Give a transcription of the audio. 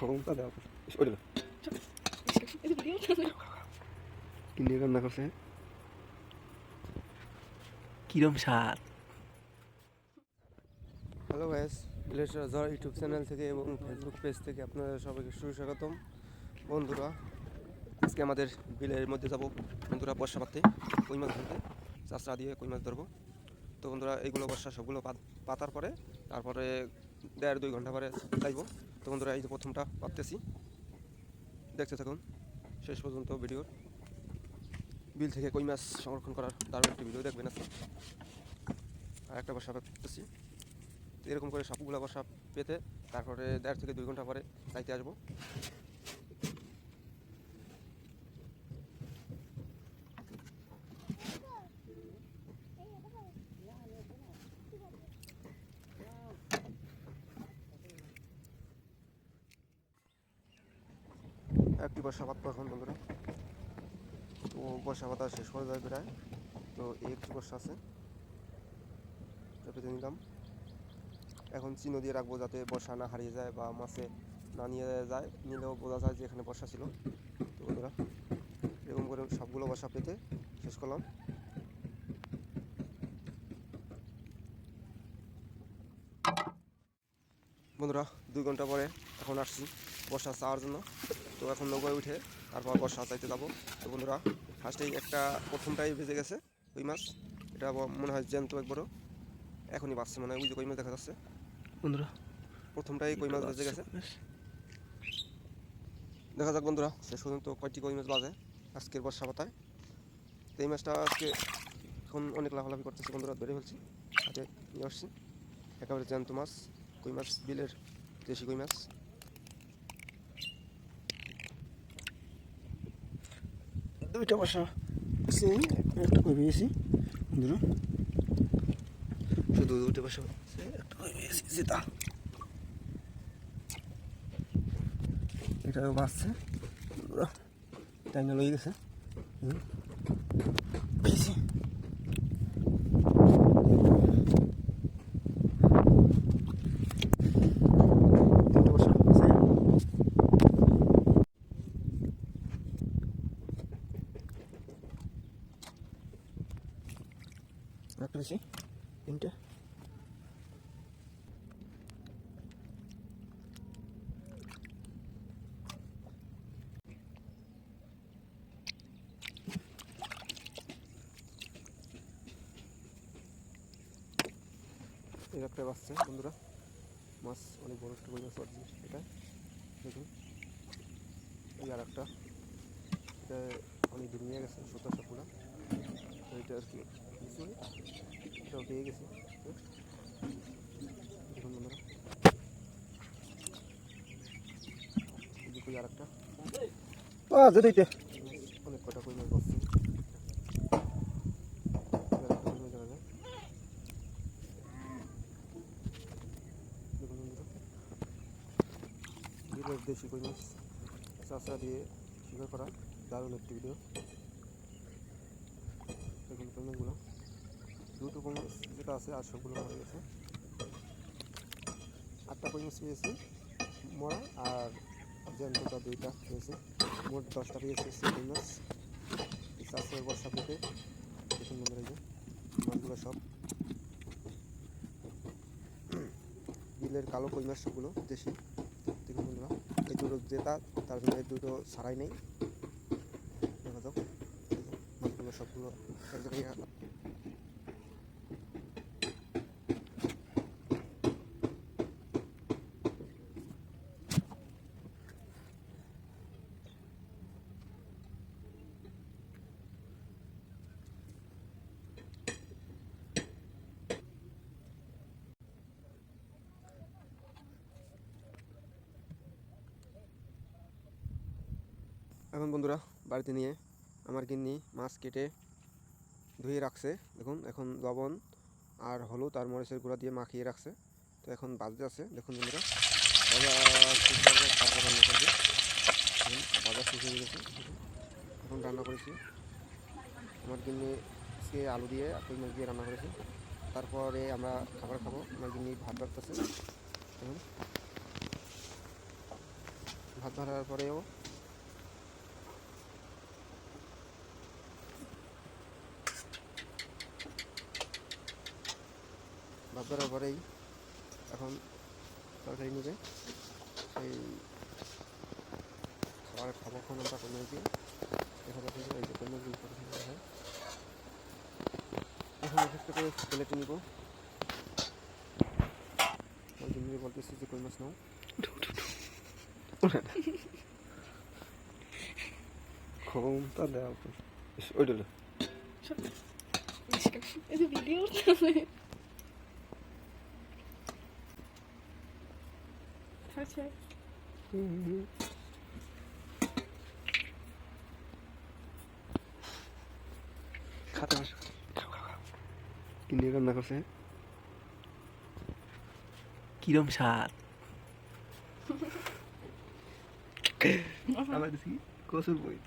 খবরটা দেওয়া ওইটা কি নিয়ে রান্না করছে? কিরম স্বাদ? হ্যালো গাইস ভিলেজ রাজার ইউটিউব চ্যানেল থেকে এবং ফেসবুক পেজ থেকে আপনাদের সবাইকে সুস্বাগতম। বন্ধুরা আজকে আমাদের বিলের মধ্যে যাব। বন্ধুরা বর্ষা পাততে কই মাছ ধরতে চাষা দিয়ে কই মাছ ধরবো? তো বন্ধুরা এইগুলো বর্ষা সবগুলো পাত- পাতার পরে তারপরে দেড় দুই ঘণ্টা পরে যাইব তো বন্ধুরা, এই যে প্রথমটা পাততেছি দেখতে থাকুন, শেষ পর্যন্ত ভিডিওর। বিল থেকে কই মাছ সংরক্ষণ করার দারুণ একটি ভিডিও দেখবেন আজকে। আর একটা বসা তো এরকম করে সবগুলো বসা পেতে তারপরে দেড় থেকে দুই ঘণ্টা পরে চাইতে আসব। একটি বর্ষা পাত এখন বন্ধুরা। তো বর্ষাপাত শেষ হয়ে যাবে প্রায়। তো এই একটি বর্ষা আছে। পেতে নিলাম। এখন চিহ্ন দিয়ে রাখব যাতে বর্ষা না হারিয়ে যায় বা মাছে না নিয়ে যায়, নিলেও বোঝা যায় যে এখানে বর্ষা ছিল। তো বন্ধুরা, এরকম করে সবগুলো বর্ষা পেতে শেষ করলাম। বন্ধুরা দুই ঘণ্টা পরে এখন আসছি বর্ষা চাওয়ার জন্য। তো এখন নৌকায় উঠে তারপর বর্ষা চাইতে যাব। তো বন্ধুরা ফার্স্টেই একটা প্রথমটাই ভেজে গেছে ওই মাছ। এটা মনে হয় জ্যান্ত একবারও। এখনই বাঁচছে মানে ওই যে কই মাছ দেখা যাচ্ছে। বন্ধুরা প্রথমটাই কই মাছ বেজে গেছে। দেখা যাক বন্ধুরা শেষ পর্যন্ত কয়টি কই মাছ বাজে আজকের বর্ষা পাতায়। তো এই মাছটা আজকে এখন অনেক লাফালাফি করতেছি বন্ধুরা ধরে ফেলছি। হাতে নিয়ে আসছি। একেবারে জ্যান্ত মাছ। কই মাছ? বিলের দেশি কই মাছ? দুইটা বাসা। আছে একটা কই পেয়েছি বন্ধুরা। শুধু দুইটা বাসা। আছে একটা কই পেয়েছি যেটা এটাও বাঁচছে। বন্ধুরা টাইমটা লয়ে গেছে। পেয়েছি তিনটা বসা আছে একটা বেশি তিনটে এই একটা বাচ্চা বন্ধুরা। মাছ অনেক বড় একটা কই মাছ এটা। দেখুন। এই আর একটা এটা অনেক দূর নিয়ে গেছে, সত্তর সবগুলা তো এটা আর কি এটাও পেয়ে গেছে। দেখুন বন্ধুরা। আর একটা অনেক কটা কই মাছ দেশি কই মাছ। চাষা দিয়ে শিকার করা দারুণ একটি ভিডিও দেখুন কই মাছগুলো দুটো কই যেটা আছে, আর সবগুলো মারা গেছে। আটটা কই মাছ পেয়েছি মরা, আর জ্যান্তটা দুইটা পেয়েছি। মোট দশটা পেয়েছি এই চাষের বর্ষা পেতে মাছগুলো সব। বিলের কালো কই সবগুলো দেশি। বন্ধুরা, এই দুটো জেতা, তার জন্য এই দুটো ছাড়াই নেই। দেখা যাক মাছগুলো সবগুলো এক জায়গায় এখন বন্ধুরা বাড়িতে নিয়ে আমার গিন্নি মাছ কেটে ধুয়ে রাখছে। দেখুন, এখন লবণ আর হলুদ আর মরিচের গুঁড়া দিয়ে মাখিয়ে রাখছে। তো এখন বাজতে আছে। দেখুন বন্ধুরা ভাজা শেষ হয়ে গেছে এখন রান্না করেছি। আমার গিন্নি আজকে আলু দিয়ে কই মাছ দিয়ে রান্না করেছি। তারপরে আমরা খাবার খাব। আমার গিন্নি ভাত রাখতেছে দেখুন, ভাত ধরার পরেও ভাত ধরার পরেই এখন তরকারি নেবে। সেই খাবার খাবার খাওয়ানো আমরা কমে দিয়ে দেখা যাচ্ছে যে এই যে করে ফেলা হয়। এখন এক্ষেত্রে করে প্লেটে নিব। ওই জন্য বলতেছি যে কই মাছ নাও। ঘুমটা দেওয়া ওইটা লো। আছে খাতে আসো কি নিয়ে রান্না করছে? কিরম স্বাদ? আমার কসুর বই।